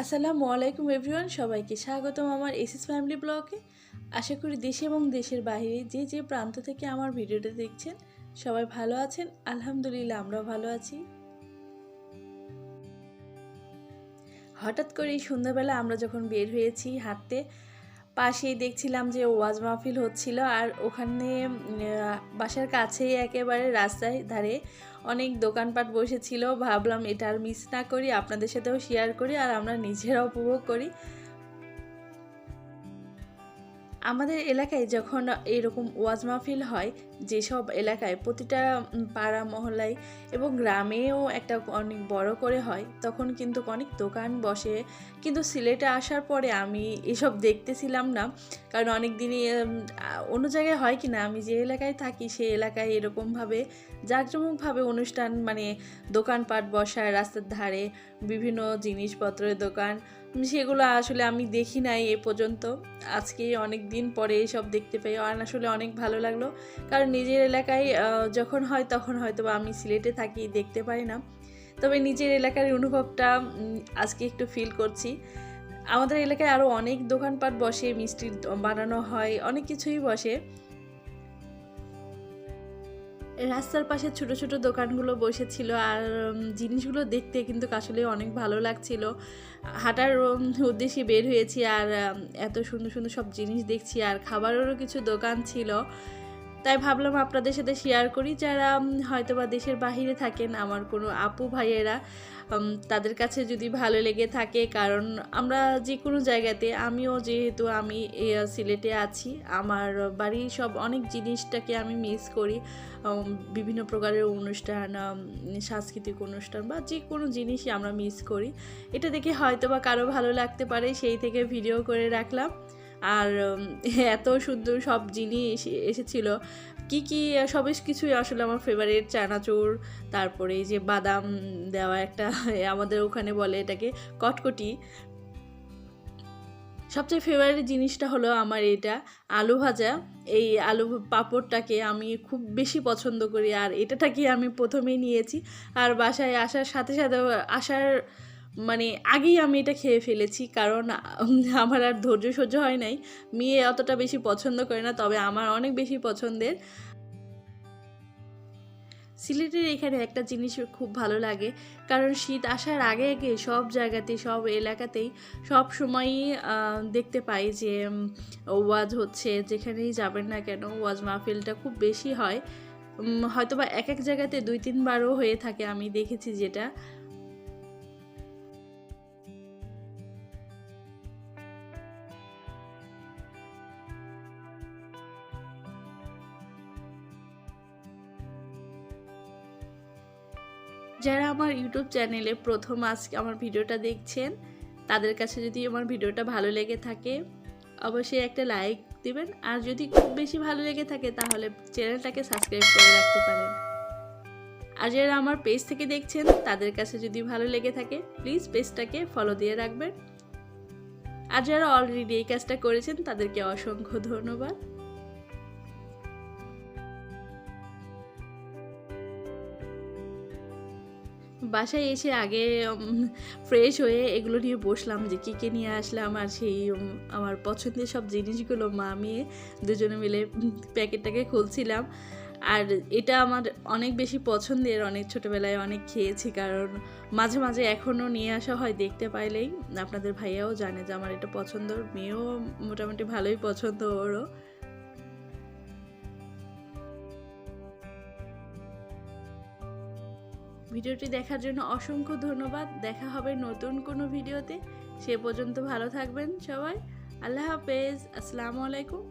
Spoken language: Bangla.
আসসালামু আলাইকুম এভরিওয়ান, সবাইকে স্বাগতম আমার এসএস ফ্যামিলি ব্লগে। আশা করি দেশে এবং দেশের বাইরে যে যে প্রান্ত থেকে আমার ভিডিওটা দেখছেন, সবাই ভালো আছেন, আলহামদুলিল্লাহ আমরাও ভালো আছি। হঠাৎ করে এই সন্ধ্যাবেলা আমরা যখন বের হয়েছি হাঁটতে পাশেই দেখছিলাম যে ওয়াজ মাহফিল হচ্ছিল আর ওখানে বাসার কাছেই একেবারে রাস্তায় ধারে অনেক দোকানপাট বসেছিল। ভাবলাম এটা আর মিস না করি, আপনাদের সাথেও শেয়ার করি আর আমরা নিজেরা উপভোগ করি। আমাদের এলাকায় যখন এরকম ওয়াজ মাহফিল হয়, যেসব এলাকায় প্রতিটা পাড়া, মহল্লায় এবং গ্রামেও একটা অনেক বড় করে হয়, তখন কিন্তু অনেক দোকান বসে। কিন্তু সিলেটে আসার পরে আমি এসব দেখতেছিলাম না। কারণ অনেক দিনই অন্য জায়গায় হয় কি না আমি যে এলাকায় থাকি সেই এলাকায় এরকমভাবে জাঁকজমকভাবে অনুষ্ঠান মানে দোকানপাট বসায় রাস্তার ধারে বিভিন্ন জিনিসপত্রের দোকান সেগুলো আসলে আমি দেখি নাই এ পর্যন্ত। আজকে অনেক দিন পরে এসব দেখতে পাই। আর আসলে অনেক ভালো লাগল। কারণ নিজের এলাকায় যখন হয় তখন হয়তো আমি সিলেটে থাকি, দেখতে পাই না। তবে নিজের এলাকার অনুভবটা আজকে একটু ফিল করছি। আমাদের এলাকায় আরও অনেক দোকানপাট বসে, মিষ্টি বানানো হয়, অনেক কিছুই বসে। রাস্তার পাশে ছোট ছোট দোকানগুলো বসেছিল আর জিনিসগুলো দেখতে কিন্তু আসলে অনেক ভালো লাগছিল। হাঁটার উদ্দেশ্যে বের হয়েছি আর এত সুন্দর সুন্দর সব জিনিস দেখছি আর খাবারেরও কিছু দোকান ছিল। তাই ভাবলাম আপনাদের সাথে শেয়ার করি। যারা হয়তো বা দেশের বাহিরে থাকেন, আমার কোনো আপু ভাইয়েরা তাদের কাছে যদি ভালো লেগে থাকে, কারণ আমরা যে কোনো জায়গাতে, আমিও যেহেতু আমি সিলেটে আছি, আমার বাড়ির সব অনেক জিনিসটাকে আমি মিস করি বিভিন্ন প্রকারের অনুষ্ঠান সাংস্কৃতিক অনুষ্ঠান বা যে কোনো জিনিসই আমরা মিস করি। এটা দেখে হয়তো বা কারও ভালো লাগতে পারে, সেই থেকে ভিডিও করে রাখলাম। আর এত সুন্দর সব জিনিস এসেছিল। কি কি, সব কিছুই আসলে আমার ফেভারিট চানাচুর, তারপরে এই যে বাদাম দেওয়া একটা, আমাদের ওখানে বলে এটাকে, কটকটি। সবচেয়ে ফেভারিট জিনিসটা হলো আমার এটা, আলু ভাজা। এই আলু পাঁপড়টাকে আমি খুব বেশি পছন্দ করি, আর এটাটাকে আমি প্রথমেই নিয়েছি। আর বাসায় আসার সাথে সাথে, আসার মানে আগেই আমি এটা খেয়ে ফেলেছি, কারণ আমার আর ধৈর্য সহ্য হয় নাই। মেয়ে অতটা বেশি পছন্দ করে না, তবে আমার অনেক বেশি পছন্দের। সিলেটের এখানে একটা জিনিস খুব ভালো লাগে, কারণ শীত আসার আগে আগে সব জায়গাতে সব এলাকাতেই সব সময়ই দেখতে পাই যে ওয়াজ হচ্ছে, যেখানেই যাবেন না কেন ওয়াজ মাহফিলটা খুব বেশি হয়। হয়তোবা এক এক জায়গাতে দুই তিনবারও হয়ে থাকে, আমি দেখেছি যেটা। যারা আমার ইউটিউব চ্যানেলে প্রথম আজকে আমার ভিডিওটা দেখছেন, তাদের কাছে যদি আমার ভিডিওটা ভালো লেগে থাকে, অবশ্যই একটা লাইক দিবেন। আর যদি খুব বেশি ভালো লেগে থাকে, তাহলে চ্যানেলটাকে সাবস্ক্রাইব করে রাখতে পারেন। আর যারা আমার পেজ থেকে দেখছেন, তাদের কাছে যদি ভালো লেগে থাকে প্লিজ পেজটাকে ফলো দিয়ে রাখবেন। আর যারা অলরেডি এই কাজটা করেছেন, তাদেরকে অসংখ্য ধন্যবাদ। বাসায় এসে আগে ফ্রেশ হয়ে এগুলো নিয়ে বসলাম যে কী কী নিয়ে আসলাম আর সেই আমার পছন্দের সব জিনিসগুলো মা মেয়ে দুজনে মিলে প্যাকেটটাকে খুলছিলাম। আর এটা আমার অনেক বেশি পছন্দের, অনেক ছোটোবেলায় অনেক খেয়েছি কারণ মাঝে মাঝে এখনও নিয়ে আসা হয় দেখতে পাইলেই। আপনাদের ভাইয়াও জানে যে আমার এটা পছন্দ, মেয়েও মোটামুটি ভালোই পছন্দ ওরও। ভিডিওটি দেখার জন্য অসংখ্য ধন্যবাদ। দেখা হবে নতুন কোনো ভিডিওতে। সে পর্যন্ত ভালো থাকবেন সবাই। আল্লাহ হাফেজ। আসসালামু আলাইকুম।